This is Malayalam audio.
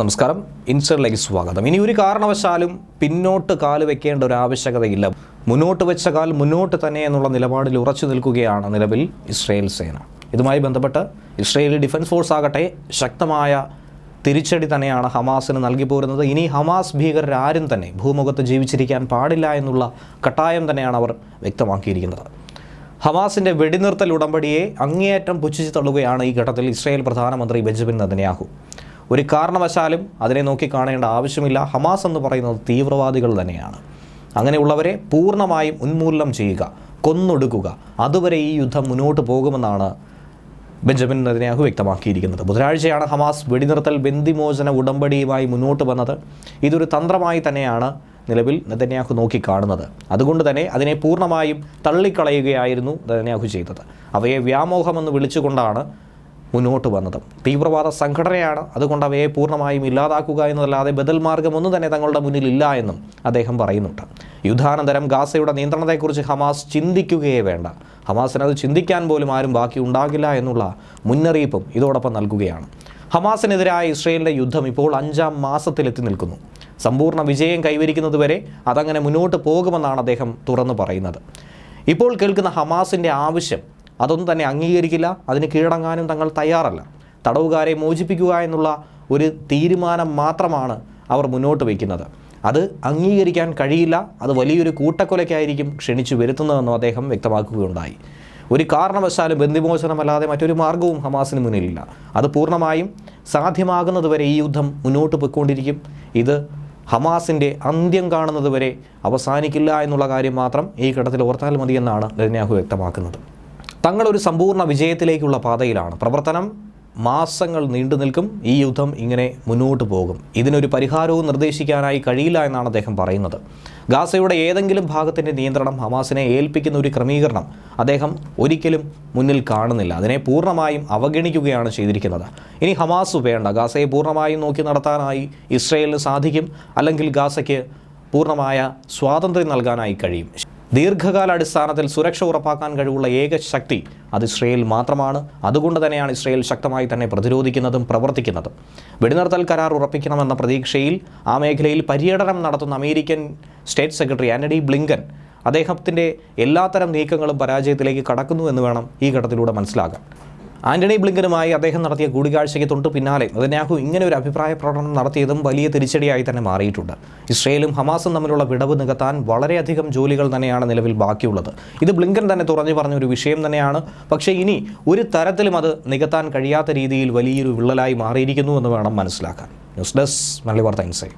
നമസ്കാരം. ഇൻസ്റ്റിലേക്ക് സ്വാഗതം. ഇനി ഒരു കാരണവശാലും പിന്നോട്ട് കാൽ വെക്കേണ്ട ഒരു ആവശ്യകതയില്ല. മുന്നോട്ട് വെച്ച കാൽ മുന്നോട്ട് തന്നെ എന്നുള്ള നിലപാടിൽ ഉറച്ചു നിൽക്കുകയാണ് നിലവിൽ ഇസ്രയേൽ സേന. ഇതുമായി ബന്ധപ്പെട്ട് ഇസ്രയേലി ഡിഫൻസ് ഫോഴ്സ് ആകട്ടെ ശക്തമായ തിരിച്ചടി തന്നെയാണ് ഹമാസിന് നൽകി പോരുന്നത്. ഇനി ഹമാസ് ഭീകരരാരും തന്നെ ഭൂമുഖത്ത് ജീവിച്ചിരിക്കാൻ പാടില്ല എന്നുള്ള കട്ടായം തന്നെയാണ് അവർ വ്യക്തമാക്കിയിരിക്കുന്നത്. ഹമാസിന്റെ വെടിനിർത്തൽ ഉടമ്പടിയെ അങ്ങേയറ്റം പുച്ഛിച്ചു തള്ളുകയാണ് ഈ ഘട്ടത്തിൽ ഇസ്രായേൽ പ്രധാനമന്ത്രി ബെഞ്ചമിൻ നെതന്യാഹു. ഒരു കാരണവശാലും അതിനെ നോക്കി കാണേണ്ട ആവശ്യമില്ല. ഹമാസ് എന്ന് പറയുന്നത് തീവ്രവാദികൾ തന്നെയാണ്. അങ്ങനെയുള്ളവരെ പൂർണമായും ഉന്മൂലനം ചെയ്യുക കൊന്നൊടുക്കുക. അതുവരെ ഈ യുദ്ധം മുന്നോട്ട് പോകുമെന്നാണ് ബെഞ്ചമിൻ നെതന്യാഹു വ്യക്തമാക്കിയിരിക്കുന്നത്. ബുധനാഴ്ചയാണ് ഹമാസ് വെടിനിർത്തൽ ബന്ദിമോചന ഉടമ്പടിയുമായി മുന്നോട്ട് വന്നത്. ഇതൊരു തന്ത്രമായി തന്നെയാണ് നിലവിൽ നെതന്യാഹു നോക്കിക്കാണുന്നത്. അതുകൊണ്ട് തന്നെ അതിനെ പൂർണമായും തള്ളിക്കളയുകയായിരുന്നു നെതന്യാഹു ചെയ്തത്. അവയെ വ്യാമോഹമെന്ന് വിളിച്ചുകൊണ്ടാണ് മുന്നോട്ട് വന്നത്. തീവ്രവാദ സംഘടനയാണ് അതുകൊണ്ട് അവയെ പൂർണമായും ഇല്ലാതാക്കുക എന്നതല്ലാതെ ബദൽ മാർഗമൊന്നും തന്നെ തങ്ങളുടെ മുന്നിൽ ഇല്ല എന്നും അദ്ദേഹം പറയുന്നുണ്ട്. യുദ്ധാനന്തരം ഗാസയുടെ നിയന്ത്രണത്തെക്കുറിച്ച് ഹമാസ് ചിന്തിക്കുകയേ വേണ്ട. ഹമാസിന് അത് ചിന്തിക്കാൻ പോലും ആരും ബാക്കി ഉണ്ടാകില്ല എന്നുള്ള മുന്നറിയിപ്പും ഇതോടൊപ്പം നൽകുകയാണ്. ഹമാസിനെതിരായ ഇസ്രയേലിന്റെ യുദ്ധം ഇപ്പോൾ അഞ്ചാം മാസത്തിലെത്തി നിൽക്കുന്നു. സമ്പൂർണ വിജയം കൈവരിക്കുന്നതുവരെ അതങ്ങനെ മുന്നോട്ട് പോകുമെന്നാണ് അദ്ദേഹം തുറന്നു പറയുന്നത്. ഇപ്പോൾ കേൾക്കുന്ന ഹമാസിന്റെ ആവശ്യം അതൊന്നും തന്നെ അംഗീകരിക്കില്ല. അതിന് കീഴടങ്ങാനും തങ്ങൾ തയ്യാറല്ല. തടവുകാരെ മോചിപ്പിക്കുക എന്നുള്ള ഒരു തീരുമാനം മാത്രമാണ് അവർ മുന്നോട്ട് വയ്ക്കുന്നത്. അത് അംഗീകരിക്കാൻ കഴിയില്ല. അത് വലിയൊരു കൂട്ടക്കൊലയ്ക്കായിരിക്കും ക്ഷണിച്ചു വരുത്തുന്നതെന്നും അദ്ദേഹം വ്യക്തമാക്കുകയുണ്ടായി. ഒരു കാരണവശാലും ബന്ധിമോചനമല്ലാതെ മറ്റൊരു മാർഗവും ഹമാസിന് മുന്നിലില്ല. അത് പൂർണമായും സാധ്യമാകുന്നതുവരെ ഈ യുദ്ധം മുന്നോട്ട് പോയിക്കൊണ്ടിരിക്കും. ഇത് ഹമാസിന്റെ അന്ത്യം കാണുന്നതുവരെ അവസാനിക്കില്ല എന്നുള്ള കാര്യം മാത്രം ഈ ഘട്ടത്തിൽ ഓർത്താൽ മതിയെന്നാണ് നെതന്യാഹു വ്യക്തമാക്കുന്നത്. തങ്ങളൊരു സമ്പൂർണ വിജയത്തിലേക്കുള്ള പാതയിലാണ്. പ്രവർത്തനം മാസങ്ങൾ നീണ്ടു നിൽക്കും. ഈ യുദ്ധം ഇങ്ങനെ മുന്നോട്ട് പോകും. ഇതിനൊരു പരിഹാരവും നിർദ്ദേശിക്കാനായി കഴിയില്ല എന്നാണ് അദ്ദേഹം പറയുന്നത്. ഗാസയുടെ ഏതെങ്കിലും ഭാഗത്തിന്റെ നിയന്ത്രണം ഹമാസിനെ ഏൽപ്പിക്കുന്ന ഒരു ക്രമീകരണം അദ്ദേഹം ഒരിക്കലും മുന്നിൽ കാണുന്നില്ല. അതിനെ പൂർണമായും അവഗണിക്കുകയാണ് ചെയ്തിരിക്കുന്നത്. ഇനി ഹമാസ് വേണ്ട. ഗാസയെ പൂർണമായും നോക്കി നടത്താനായി ഇസ്രയേലിന് സാധിക്കും. അല്ലെങ്കിൽ ഗാസയ്ക്ക് പൂർണമായ സ്വാതന്ത്ര്യം നൽകാനായി കഴിയും. ദീർഘകാലാടിസ്ഥാനത്തിൽ സുരക്ഷ ഉറപ്പാക്കാൻ കഴിവുള്ള ഏക ശക്തി അത് ഇസ്രയേൽ മാത്രമാണ്. അതുകൊണ്ട് തന്നെയാണ് ഇസ്രയേൽ ശക്തമായി തന്നെ പ്രതിരോധിക്കുന്നതും പ്രവർത്തിക്കുന്നതും. വെടിനിർത്തൽ കരാർ ഉറപ്പിക്കണമെന്ന പ്രതീക്ഷയിൽ ആ മേഖലയിൽ പര്യടനം നടത്തുന്ന American state secretary Antony Blinken അദ്ദേഹത്തിന്റെ എല്ലാത്തരം നീക്കങ്ങളും പരാജയത്തിലേക്ക് കടക്കുന്നു എന്ന് വേണം ഈ ഘട്ടത്തിലൂടെ മനസ്സിലാക്കാൻ ആന്റണി ബ്ലിങ്കനുമായി അദ്ദേഹം നടത്തിയ കൂടിക്കാഴ്ചയ്ക്ക് തൊട്ട് പിന്നാലെ നെതന്യാഹു ഇങ്ങനെ ഒരു അഭിപ്രായ പ്രകടനം നടത്തിയതും വലിയ തിരിച്ചടിയായി തന്നെ മാറിയിട്ടുണ്ട്. ഇസ്രയേലും ഹമാസും തമ്മിലുള്ള വിടവ് നികത്താൻ വളരെയധികം ജോലികൾ തന്നെയാണ് നിലവിൽ ബാക്കിയുള്ളത്. ഇത് ബ്ലിങ്കൻ തന്നെ തുറഞ്ഞു പറഞ്ഞ ഒരു വിഷയം തന്നെയാണ്. പക്ഷേ ഇനി ഒരു തരത്തിലും അത് നികത്താൻ കഴിയാത്ത രീതിയിൽ വലിയൊരു വിള്ളലായി മാറിയിരിക്കുന്നു എന്ന് വേണം മനസ്സിലാക്കാൻ. ന്യൂസ് ഡെസ്ക് മലയാളി വാർത്ത ഇൻസൈറ്റ്.